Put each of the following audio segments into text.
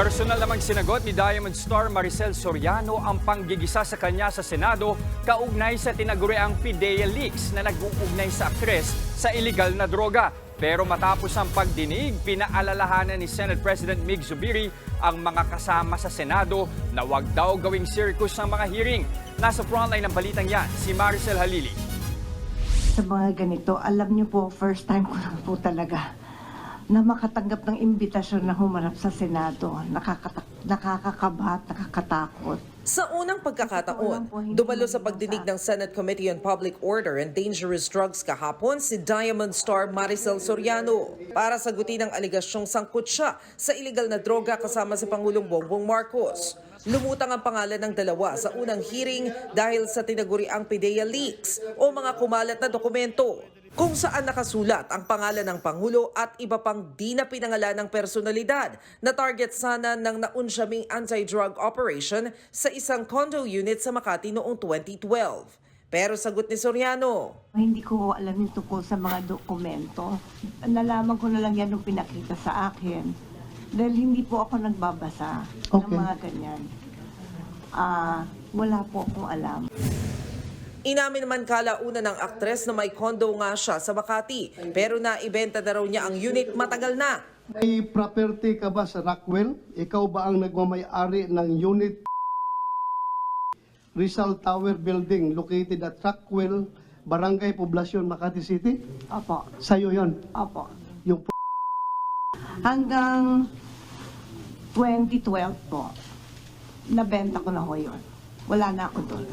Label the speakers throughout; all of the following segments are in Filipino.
Speaker 1: Personal namang sinagot ni Diamond Star Maricel Soriano ang panggigisa sa kanya sa Senado kaugnay sa tinaguriang PIDEA leaks na nag-uugnay sa aktres sa iligal na droga. Pero matapos ang pagdinig, pinaalalahanan ni Senate President Mig Zubiri ang mga kasama sa Senado na wag daw gawing circus ang mga hearing. Nasa frontline ng balitang yan, si Maricel Halili.
Speaker 2: Sa mga ganito, alam niyo po, first time ko lang po talaga na makatanggap ng imbitasyon na humarap sa Senado. Nakakata- nakakakaba at nakakatakot.
Speaker 3: Sa unang pagkakataon, dumalo sa pagdinig ng Senate Committee on Public Order and Dangerous Drugs kahapon si Diamond Star Maricel Soriano para sagutin ang aligasyong sangkot siya sa iligal na droga kasama si Pangulong Bongbong Marcos. Lumutang ang pangalan ng dalawa sa unang hearing dahil sa tinaguriang PIDEA leaks o mga kumalat na dokumento kung saan nakasulat ang pangalan ng Pangulo at iba pang di na pinangalan ng personalidad na target sana ng naunsyaming anti-drug operation sa isang condo unit sa Makati noong 2012. Pero sagot ni Soriano,
Speaker 2: Hindi ko alam yung tungkol sa mga dokumento. Nalaman ko na lang yan nung pinakita sa akin. Dahil hindi po ako nagbabasa ng
Speaker 4: Okay.
Speaker 2: mga ganyan. Ah, wala po akong alam.
Speaker 3: Inamin naman kalauna ng aktres na may condo nga siya sa Makati pero naibenta na raw niya ang unit matagal na.
Speaker 4: May property ka ba sa Rockwell? Ikaw ba ang nagmamayari ng unit Rizal Tower Building located at Rockwell, Barangay Poblacion, Makati City?
Speaker 2: Opo,
Speaker 4: Sa'yo yon
Speaker 2: opo.
Speaker 4: Yung
Speaker 2: Hanggang 2012 po, nabenta ko na ho yun. Wala na ako doon.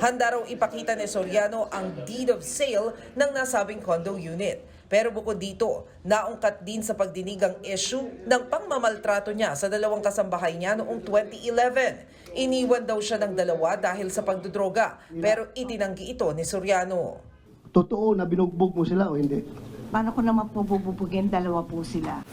Speaker 3: Handa raw ipakita ni Soriano ang deed of sale ng nasabing condo unit. Pero bukod dito, naungkat din sa pagdinig ang issue ng pangmamaltrato niya sa dalawang kasambahay niya noong 2011. Iniwan daw siya ng dalawa dahil sa pagdudroga, pero itinanggi ito ni Soriano.
Speaker 4: totoo na binugbog mo sila o hindi?
Speaker 2: Paano ko naman po bububugin? Dalawa po sila.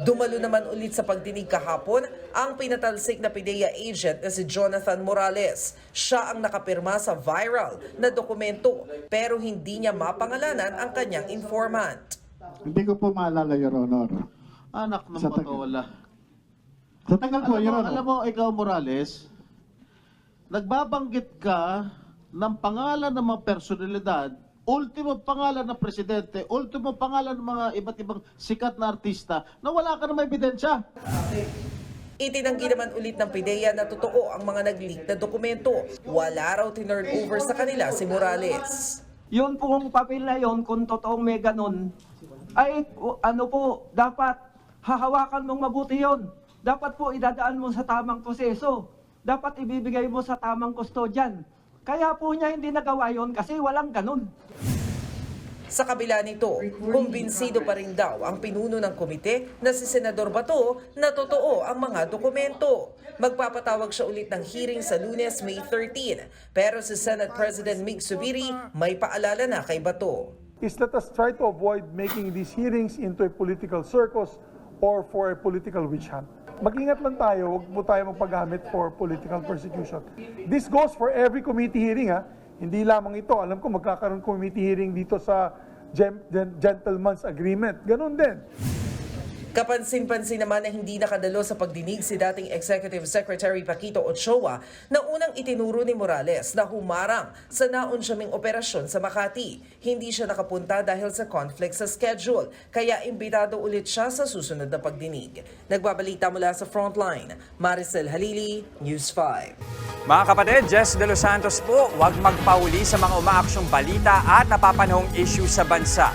Speaker 3: Dumalo naman ulit sa pagdinig kahapon ang pinatalsik na PIDEA agent na si Jonathan Morales. Siya ang nakapirma sa viral na dokumento pero hindi niya mapangalanan ang kanyang informant.
Speaker 5: Hindi ko po maalala, Your Honor.
Speaker 6: Anak ng
Speaker 5: Sa taga-
Speaker 6: patawala.
Speaker 5: Sa tagal po,
Speaker 6: Alam
Speaker 5: Your
Speaker 6: mo,
Speaker 5: Honor.
Speaker 6: alam mo, ikaw Morales, nagbabanggit ka ng pangalan ng mga personalidad, ultimo pangalan ng presidente, ultimo pangalan ng mga iba't ibang sikat na artista, na wala ka namang ebidensya.
Speaker 3: Itinanggi naman ulit ng PIDEA na totoo ang mga nag-leak na dokumento. Wala raw tinurn over sa kanila si Morales.
Speaker 7: Yun pong papel na yun, kung totoong may ganun, ay ano po, dapat hahawakan mong mabuti yon. Dapat po idadaan mo sa tamang proseso. Dapat ibibigay mo sa tamang kustodyan. Kaya po niya hindi nagawa yon kasi walang ganun.
Speaker 3: Sa kabila nito, kumbinsido pa rin daw ang pinuno ng komite na si Senador Bato na totoo ang mga dokumento. Magpapatawag siya ulit ng hearing sa lunes, May 13. Pero si Senate President Mig Subiri may paalala na kay Bato.
Speaker 8: is let us try to avoid making these hearings into a political circus or for a political witch hunt. Mag-ingat lang tayo, huwag po tayo magpagamit for political persecution. This goes for every committee hearing ha. Hindi lamang ito. Alam ko magkakaroon committee hearing dito sa gentleman's agreement. Ganun din.
Speaker 3: Kapansin-pansin naman na hindi nakadalo sa pagdinig si dating Executive Secretary Paquito Ochoa na unang itinuro ni Morales na humarang sa naunsyaming operasyon sa Makati. Hindi siya nakapunta dahil sa conflict sa schedule, kaya imbitado ulit siya sa susunod na pagdinig. Nagbabalita mula sa Frontline, Maricel Halili, News 5.
Speaker 1: Mga kapatid, Jess De Los Santos po, huwag magpauli sa mga umaaksyong balita at napapanahong issue sa bansa.